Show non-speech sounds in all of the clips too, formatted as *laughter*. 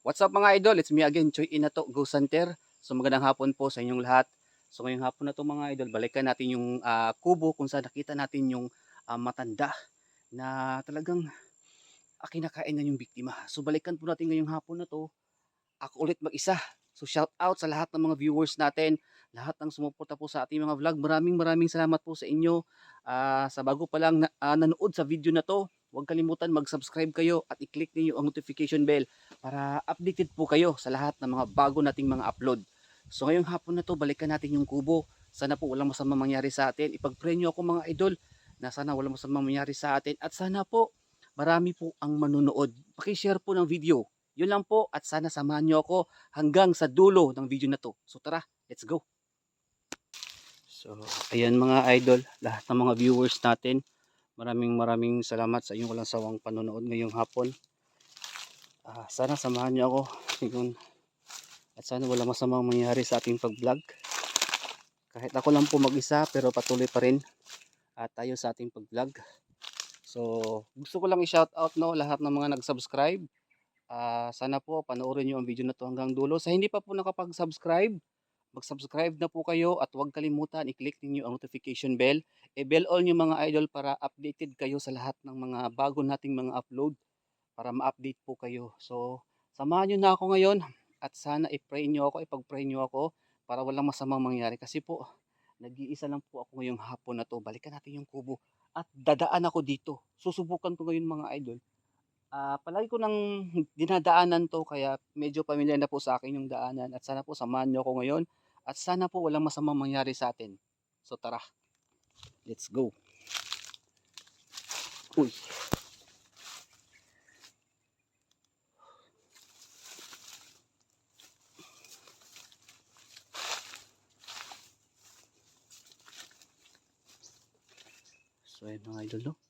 What's up mga idol? It's me again, Choy Inato, Go Santer. So magandang hapon po sa inyong lahat. So ngayong hapon na to mga idol, balikan natin yung ah, kubo kung saan nakita natin yung ah, matanda na talagang uh, kinakain na yung biktima. So balikan po natin ngayong hapon na to. Ako ulit mag-isa. So shout out sa lahat ng mga viewers natin, lahat ng sumuporta po sa ating mga vlog. Maraming maraming salamat po sa inyo. Ah, sa bago pa lang na, ah, nanood sa video na to, huwag kalimutan mag-subscribe kayo at i-click niyo ang notification bell para updated po kayo sa lahat ng mga bago nating mga upload. So ngayong hapon na to, balikan natin yung kubo. Sana po walang masama mangyari sa atin. Ipag-pray nyo ako mga idol na sana walang masama mangyari sa atin. At sana po marami po ang manunood. Pakishare po ng video. Yun lang po at sana samahan nyo ako hanggang sa dulo ng video na to. So tara, let's go. So ayan mga idol, lahat ng mga viewers natin. Maraming maraming salamat sa inyong walang sawang panonood ngayong hapon. Ah, sana samahan niyo ako *laughs* Sigun. at sana wala masamang mangyari sa ating pag-vlog. Kahit ako lang po mag-isa pero patuloy pa rin at tayo sa ating pag-vlog. So, gusto ko lang i-shout out no lahat ng mga nag-subscribe. Ah, sana po panoorin niyo ang video na to hanggang dulo. Sa hindi pa po nakapag-subscribe, mag-subscribe na po kayo at huwag kalimutan i-click niyo ang notification bell. I-bell all niyo mga idol para updated kayo sa lahat ng mga bago nating mga upload para ma-update po kayo. So, samahan niyo na ako ngayon at sana i-pray niyo ako, ipag-pray niyo ako para walang masamang mangyari kasi po nag-iisa lang po ako ngayong hapon na to. Balikan natin yung kubo at dadaan ako dito. Susubukan ko ngayon mga idol. Ah, palagi ko nang dinadaanan to kaya medyo pamilyar na po sa akin yung daanan at sana po samahan niyo ako ngayon at sana po walang masamang mangyari sa atin. So tara. Let's go. Uy. So ayun mga idol no.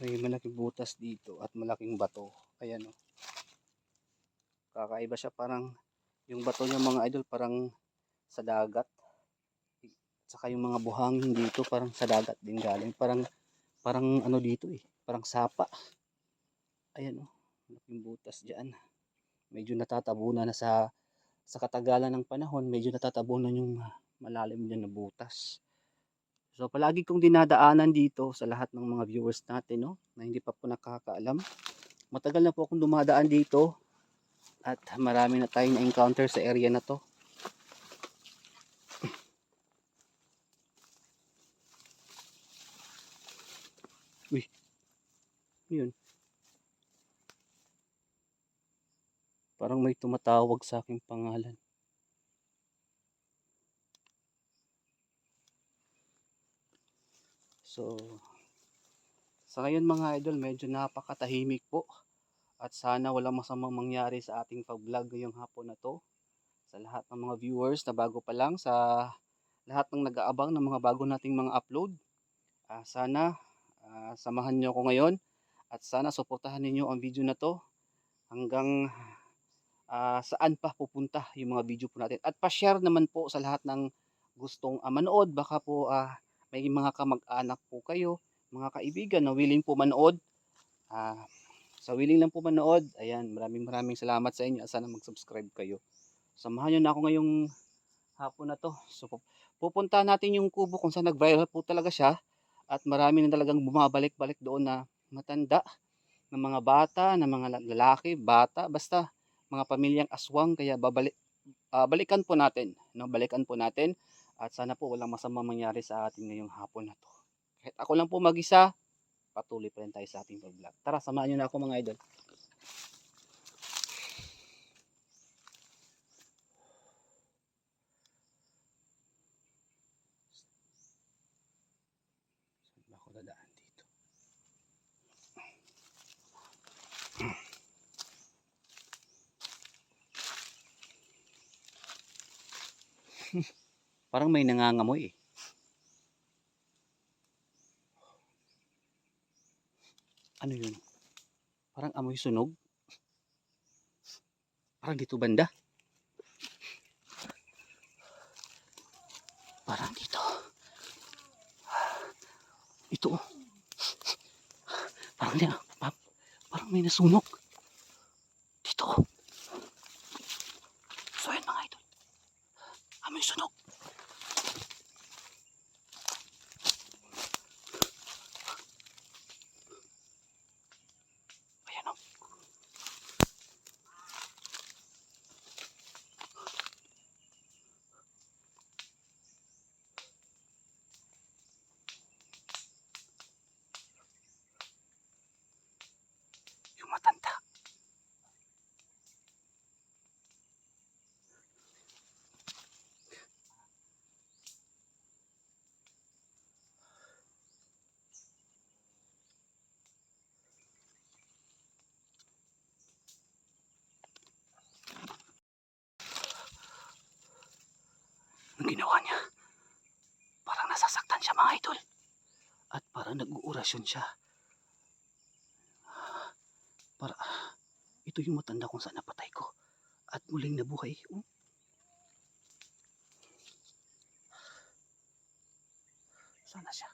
May malaking butas dito at malaking bato. Ayan o. Kakaiba siya parang yung bato niya mga idol parang sa dagat. Saka yung mga buhangin dito parang sa dagat din galing. Parang parang ano dito eh. Parang sapa. Ayan o. Malaking butas dyan. Medyo natatabunan na sa sa katagalan ng panahon. Medyo natatabunan yung malalim dyan na butas. So palagi kong dinadaanan dito sa lahat ng mga viewers natin no, na hindi pa po nakakaalam. Matagal na po akong dumadaan dito at marami na tayong na-encounter sa area na to. *clears throat* Uy. Ano Yun. Parang may tumatawag sa aking pangalan. So, sa ngayon mga idol, medyo napakatahimik po. At sana walang masamang mangyari sa ating pag-vlog ngayong hapon na to. Sa lahat ng mga viewers na bago pa lang, sa lahat ng nag-aabang ng mga bago nating mga upload. Ah, sana ah, samahan niyo ako ngayon at sana suportahan ninyo ang video na to hanggang ah, saan pa pupunta yung mga video po natin. At pa-share naman po sa lahat ng gustong ah, manood. Baka po ah, may mga kamag-anak po kayo, mga kaibigan na willing po manood. Ah, sa willing lang po manood, ayan, maraming maraming salamat sa inyo. Sana mag-subscribe kayo. Samahan nyo na ako ngayong hapon na to. So, pup- pupunta natin yung kubo kung saan nag-viral po talaga siya. At marami na talagang bumabalik-balik doon na matanda, ng mga bata, ng mga la- lalaki, bata, basta mga pamilyang aswang. Kaya babalik, ah, balikan po natin. No? Balikan po natin. At sana po walang masama mangyari sa atin ngayong hapon na to. Kahit ako lang po mag-isa, patuloy pa rin tayo sa ating vlog. Tara, samahan nyo na ako mga idol. Saan ba ako dadaan dito? Parang may nangangamoy eh. Ano yun? Parang amoy sunog. Parang dito banda. Parang dito. Ito. Parang, parang may nasunog. Dito. So ayan mga idol. Amoy sunog. Ayan o. Yung matanda. Ang ginawa niya, parang nasasaktan siya mga idol. At parang nag-uurasyon siya. Para, ito yung matanda kung saan napatay ko. At muling nabuhay. Oh. Sana siya.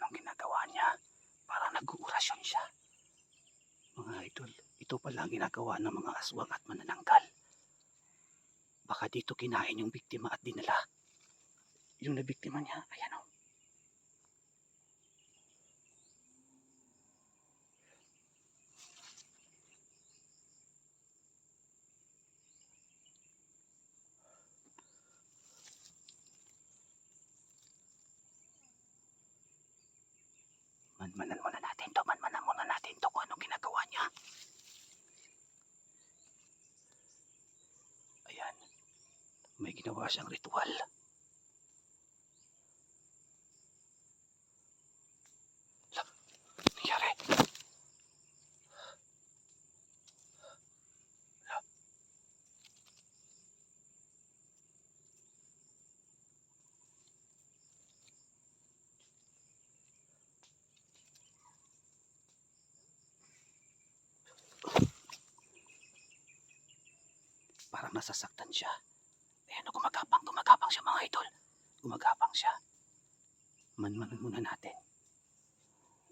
Anong ginagawa niya? Parang nag-uurasyon siya. Mga idol, pala ang ginagawa ng mga aswang at manananggal. Baka dito kinain yung biktima at dinala. Yung nabiktima niya, ayan o. Manmanan muna natin to, manmanan muna natin to kung anong ginagawa niya. Ayan. Ginawa siyang ritual. La, nangyari. La. Parang nasasaktan siya. Ayan gumagapang, gumagapang siya mga idol. Gumagapang siya. Manmanan muna natin.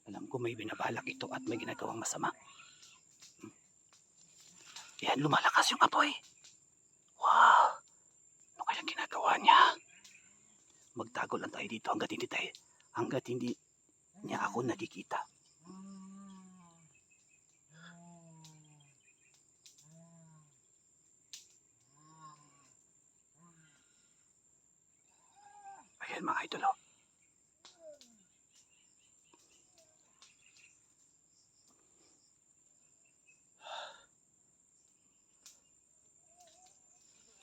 Alam ko may binabalak ito at may ginagawang masama. Hmm. Yan, lumalakas yung apoy. Wow! Ano kaya ginagawa niya? Magtago lang tayo dito hanggat hindi tayo, hanggat hindi niya ako nakikita. Ayan mga idol oh.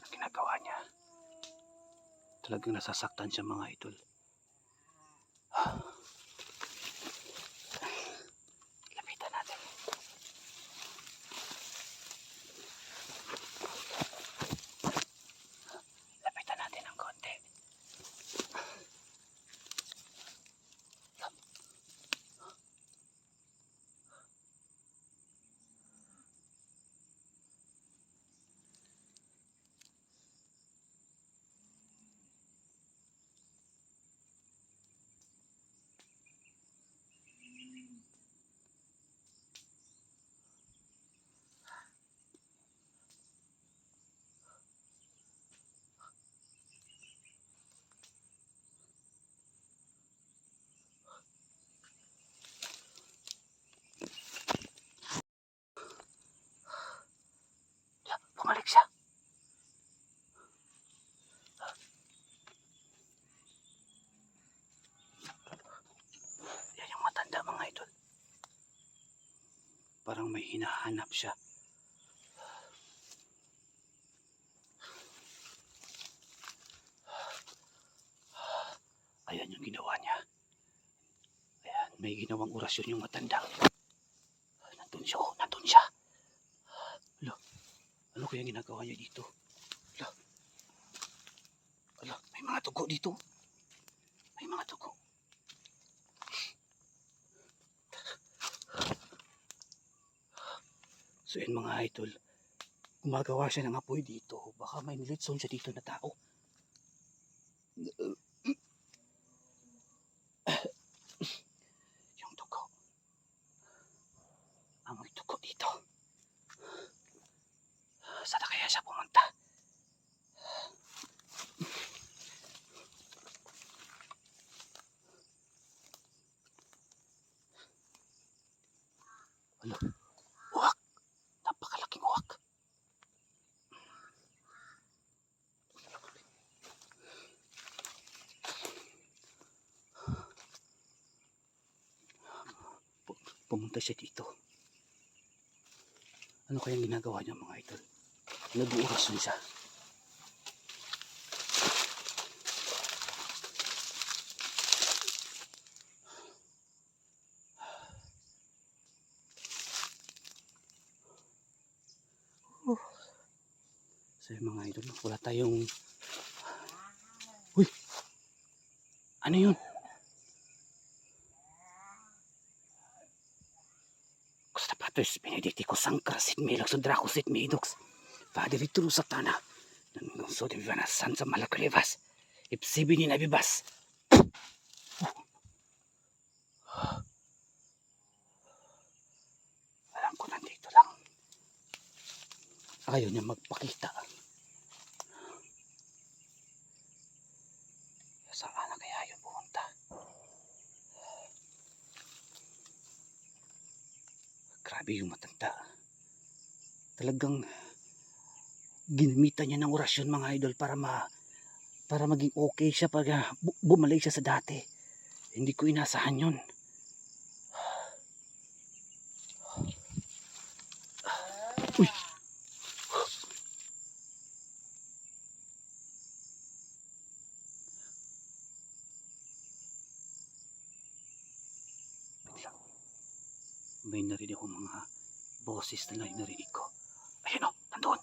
Ang ginagawa niya. Talagang nasasaktan siya mga idol. Lapitan natin. Lapitan natin ng konti. parang may hinahanap siya. Ayan yung ginawa niya. Ayan, may ginawang orasyon yung matanda. Nandun siya, oh, nandun siya. Alo, ano kaya ginagawa niya dito? Alo, alo, may mga tugo dito. May mga tugo. So yun mga idol, gumagawa siya ng apoy dito. Baka may nilitson siya dito na tao. Yung dugo. Amoy dugo dito. Saan kaya siya pumunta? Ano? Pumunta siya dito. Ano kayang ginagawa niya mga idol? Nag-uurason siya. So yun, mga idol, wala tayong... Uy! Ano yun? Patres, benedicticus sancra sit melux dracus sit medux. Father ituru satana. Nang so de vivana sansa malakalevas. Ipsibi ni nabibas. Alam ko nandito lang. Ayaw niya magpakita. Saan na kaya yun pumunta? Grabe yung matanda. Talagang ginamitan niya ng orasyon mga idol para ma para maging okay siya pag ah, bu- bumalik siya sa dati. Hindi ko inasahan yun. Uy! Wait lang. May narinig akong mga boses narinig ko. Ayun o, nandun.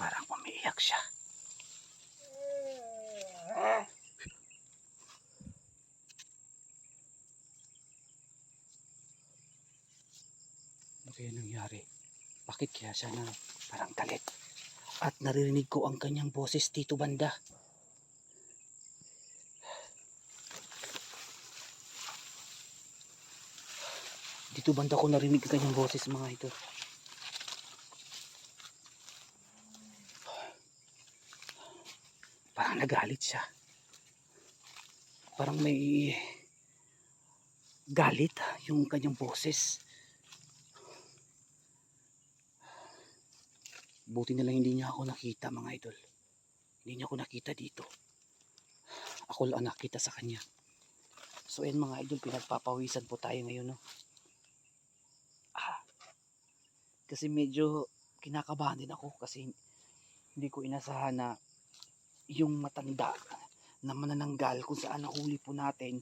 Parang umiiyak siya. Ano kaya nangyari? Bakit kaya siya na parang galit? At naririnig ko ang kanyang boses dito banda. Dito banda ko narinig ang kanyang boses mga ito. Parang nagalit siya. Parang may galit yung kanyang boses. Buti na lang hindi niya ako nakita mga idol. Hindi niya ako nakita dito. Ako lang ang nakita sa kanya. So ayun mga idol, pinagpapawisan po tayo ngayon. No? Kasi medyo kinakabahan din ako kasi hindi ko inasahan na yung matanda na manananggal kung saan nahuli po natin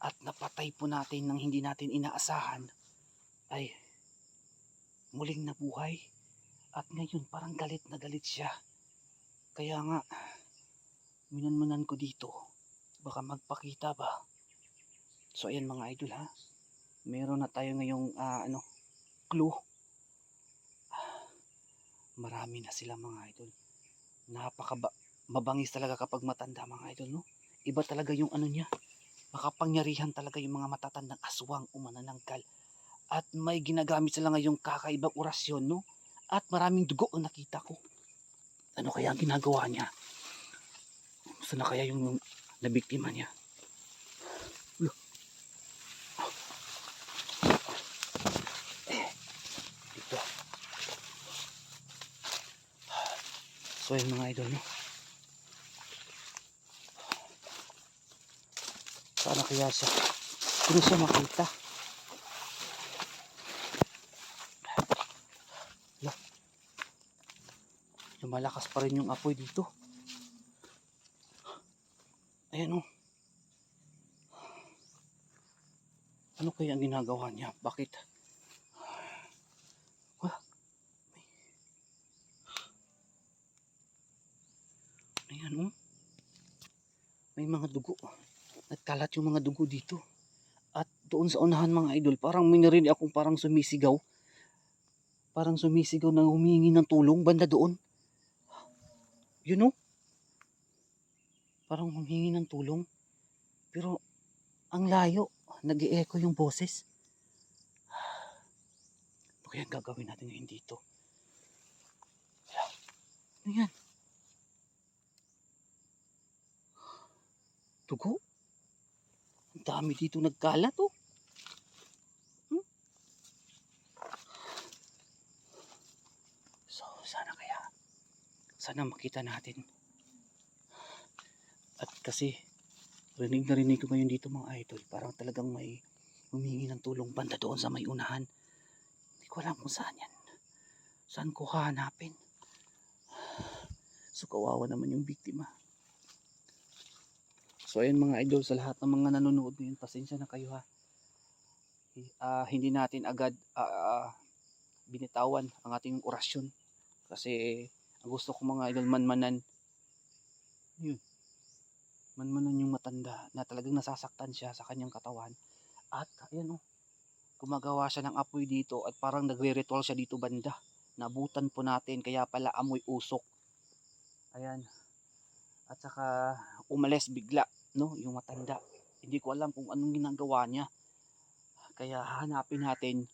at napatay po natin nang hindi natin inaasahan ay muling nabuhay. At ngayon parang galit na galit siya. Kaya nga, minanmanan ko dito. Baka magpakita ba? So ayan mga idol ha. Meron na tayo ngayong ah, ano, clue. Marami na sila mga idol. Napaka mabangis talaga kapag matanda mga idol no. Iba talaga yung ano niya. Makapangyarihan talaga yung mga matatandang aswang o manananggal. At may ginagamit sila ngayong kakaibang orasyon no. At maraming dugo ang nakita ko. Ano kaya ang ginagawa niya? Saan kaya yung nabiktima niya? So yung mga idol no. Sana kaya siya. Hindi siya makita. Hala. Lumalakas pa rin yung apoy dito. Ayan o. Ano kaya ang ginagawa niya? Bakit? Mga dugo. Nagkalat yung mga dugo dito. At doon sa unahan mga idol, parang may narinig akong parang sumisigaw. Parang sumisigaw na humingi ng tulong banda doon. You know? Parang humingi ng tulong. Pero ang layo, nag echo yung boses. Ano kaya gagawin natin ngayon dito? Ano yan? Dugo? Ang dami dito nagkalat oh. Hmm? So, sana kaya, sana makita natin. At kasi, rinig na rinig ko ngayon dito mga idol, parang talagang may humingi ng tulong banda doon sa may unahan. Hindi ko alam kung saan yan. Saan ko hahanapin? So, kawawa naman yung biktima. So ayun mga idol sa lahat ng mga nanonood ngayon, pasensya na kayo ha. Ah, hindi natin agad ah, binitawan ang ating orasyon. Kasi ang gusto ko mga idol manmanan. Yun. Manmanan yung matanda na talagang nasasaktan siya sa kanyang katawan. At ayan oh gumagawa siya ng apoy dito at parang nagre-ritual siya dito banda. Nabutan po natin kaya pala amoy usok. Ayan. At saka umalis bigla no yung matanda. Hindi ko alam kung anong ginagawa niya. Kaya hanapin natin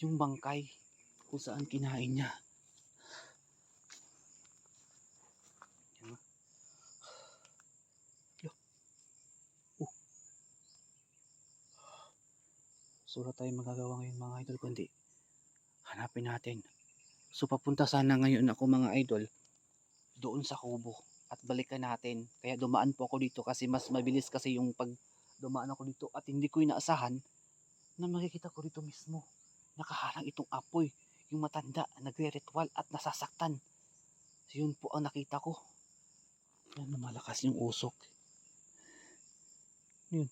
yung bangkay kung saan kinain niya. Oh. Yo. So wala tayong magagawa ngayon mga idol kundi hanapin natin. So papunta sana ngayon ako mga idol doon sa kubo at balikan natin. Kaya dumaan po ako dito kasi mas mabilis kasi yung pag dumaan ako dito at hindi ko inaasahan na makikita ko dito mismo. Nakaharang itong apoy, yung matanda, nagre-ritual at nasasaktan. So yun po ang nakita ko. Yan, malakas yung usok. Yun.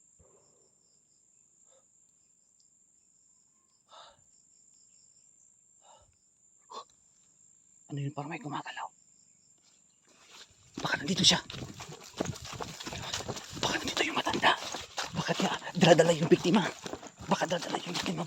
Ano yun? Parang may gumagalaw. Baka nandito siya. Baka nandito yung matanda. Baka niya daladala yung biktima. Baka daladala yung biktima.